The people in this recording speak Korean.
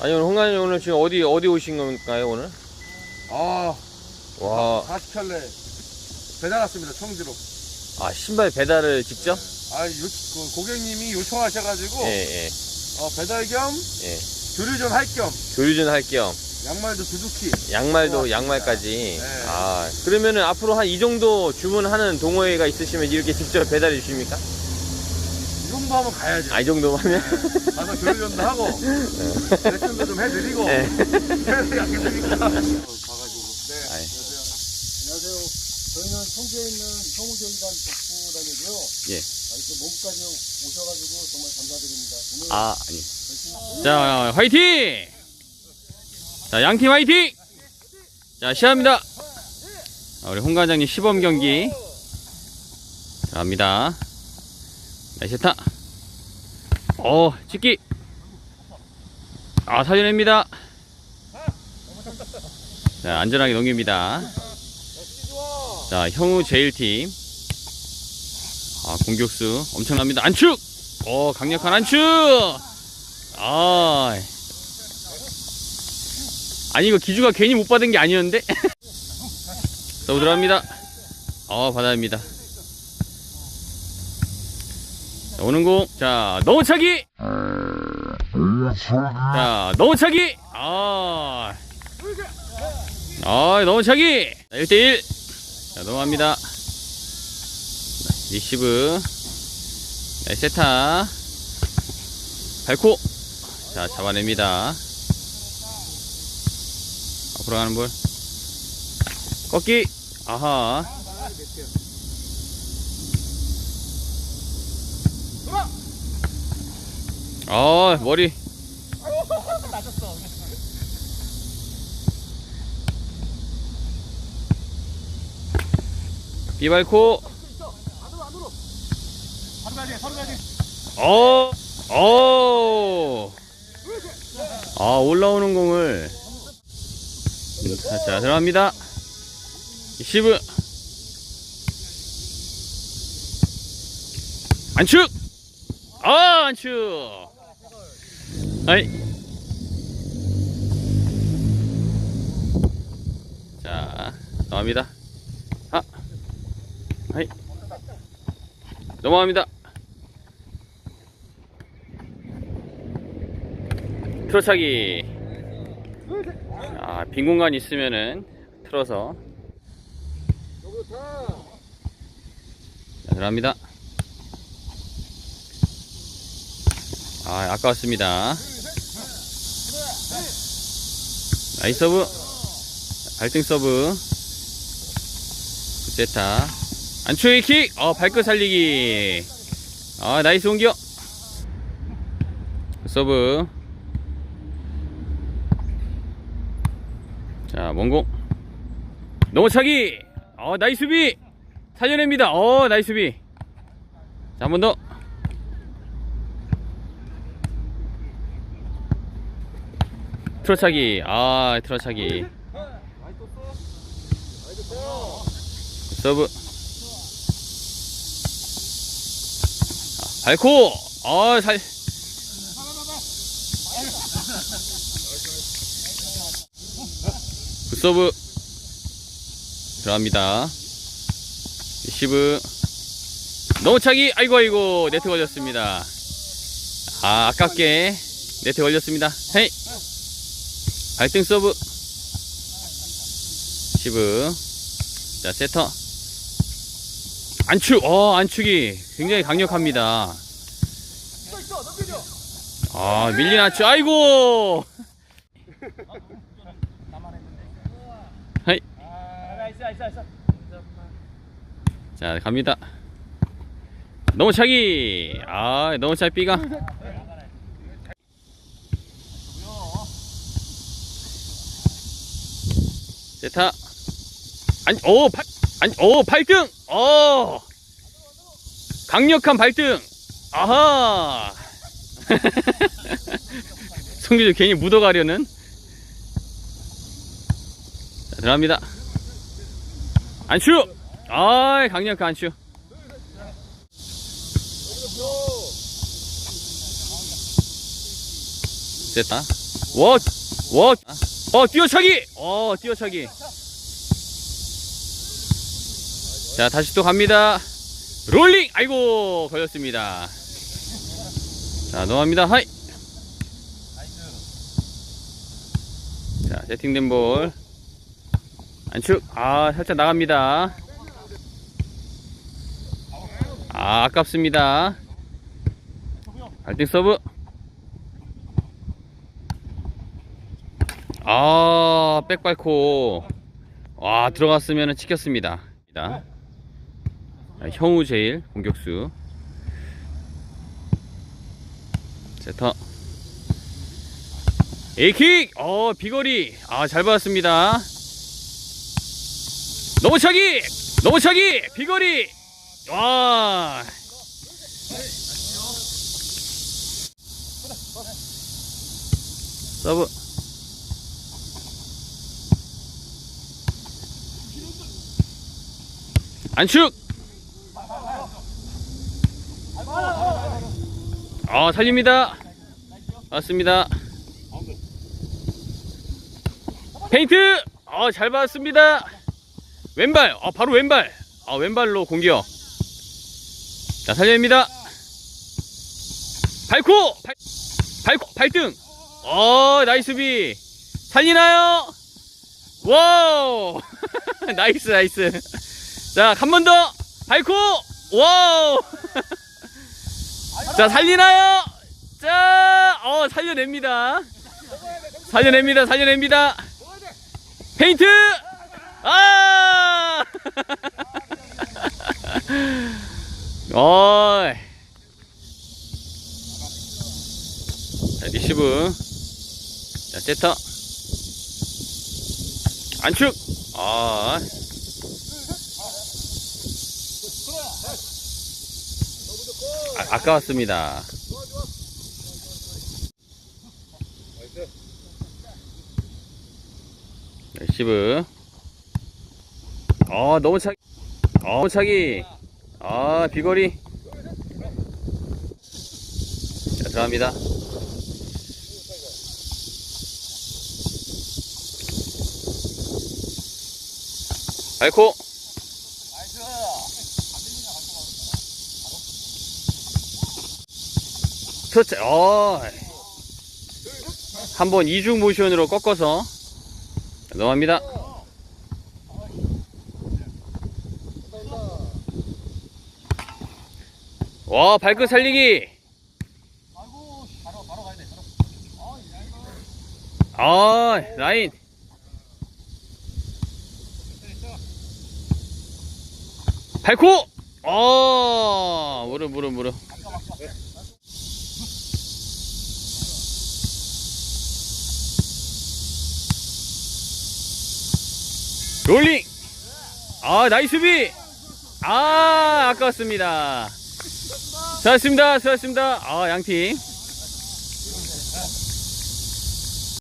아니 오늘 홍관이 오늘 지금 어디 어디 오신 건가요 오늘? 아, 와, 40켤레 배달 왔습니다, 청주로. 아 신발 배달을 직접? 아, 요, 그 고객님이 요청하셔가지고, 예, 예, 어, 배달 겸, 예. 교류전 할 겸, 교류전 할 겸 양말도 두둑히. 양말도 고맙습니다. 양말까지. 네. 아 그러면은 앞으로 한 이 정도 주문하는 동호회가 있으시면 이렇게 직접 배달해 주십니까? 이 정도 하면 가야죠. 아 이 정도 하면? 가서 교류전도 하고, 레슨도 좀 해드리고, 네. 해야 되겠습니까? 봐가지고. 네. 아이. 안녕하세요. 저희는 청주에 있는 성우재의단 덕후단이고요. 예. 아, 이렇게 목까지 오셔가지고 정말 감사드립니다. 오늘 아 아니. 자 화이팅! 자 양팀 화이팅! 자 시합니다. 자, 우리 홍 과장님 시범 경기. 자 갑니다. 나이스타. 어 찍기. 아 사진입니다. 자 안전하게 넘깁니다. 자 형우 제일팀. 아 공격수 엄청납니다. 안축. 어 강력한 안축. 아. 아니 이거 기주가 괜히 못 받은 게 아니었는데. 서브 들어갑니다. 어 받아냅니다. 자, 오는 공. 자 넘어차기. 자 넘어차기. 아. 아 넘어차기. 자, 1대1. 자 넘어갑니다. 리시브. 네, 세타. 밟고. 자 잡아냅니다. 앞으로 가는 볼. 꺾기. 아하. 아, 머리. 비발코. 어, 어. 아, 올라오는 공을. 자, 자, 들어갑니다. 10. 안축! 아, 안축! 아이. 자, 넘어갑니다. 아, 아이. 넘어갑니다. 틀어차기. 아, 빈 공간 있으면은 틀어서. 자, 들어갑니다. 아, 아까웠습니다. 나이스 서브. 발등 서브. 굿세타. 안초의 킥. 어, 발끝 살리기. 아, 나이스 공격. 서브. 자, 원공. 넘어차기. 어, 나이스 수비. 살려냅니다. 어, 나이스 수비. 자, 한 번 더. 트러차기. 아, 트러차기. 서브. 아, 밟고. 아, 살. 굿서브. 들어갑니다. 리시브. 넘어차기. 아이고, 아이고. 네트 걸렸습니다. 아, 아깝게. 네트 걸렸습니다. 헤이. 발등 서브. 시브. 자, 세터. 안축. 어, 안축이 굉장히 강력합니다. 아, 밀린 안축. 아이고. 자, 갑니다. 넘어차기. 아, 넘어차기 B가. 세타. 아니, 오, 팔, 아니, 오, 발등! 어! 강력한 발등! 아하! 송기주 괜히 묻어가려는. 자, 들어갑니다. 안추! 아, 강력한 안추. 됐다. 워, 워, 어, 뛰어차기! 어, 뛰어차기. 자, 다시 또 갑니다. 롤링! 아이고, 걸렸습니다. 자, 넘어갑니다. 하이! 자, 세팅된 볼. 안축. 아, 살짝 나갑니다. 아, 아깝습니다. 발등 서브. 아, 백발코. 와, 들어갔으면 찍혔습니다. 자, 형우 제일 공격수. 세터. 에이킥! 어, 비거리. 아, 잘 받았습니다. 넘어차기! 넘어차기! 비거리! 와. 서브. 안축! 아, 살립니다. 맞습니다. 페인트! 아, 잘 받았습니다. 왼발! 아, 바로 왼발! 아, 왼발로 공격. 자, 살려냅니다. 발코! 발, 발코! 발등! 어, 나이스 비! 살리나요? 와우! 나이스, 나이스. 자, 한 번 더! 발코! 와우! 자, 살리나요? 자, 어, 살려냅니다. 살려냅니다, 살려냅니다. 페인트! 아! 어이. 자, 리시브. 자, 세터. 안축. 아. 아, 아까웠습니다. 리시브. 어, 너무 차기. 어, 차기. 아, 비거리. 자, 들어갑니다. 발코. 터치, 어. 한번 이중 모션으로 꺾어서 넘어갑니다. 와, 발끝 살리기. 아, 라인. 발코! 어, 무릎, 무릎, 무릎. 롤링! 아, 나이스 비! 아, 아까웠습니다. 수고하셨습니다. 수고하셨습니다. 아, 양팀.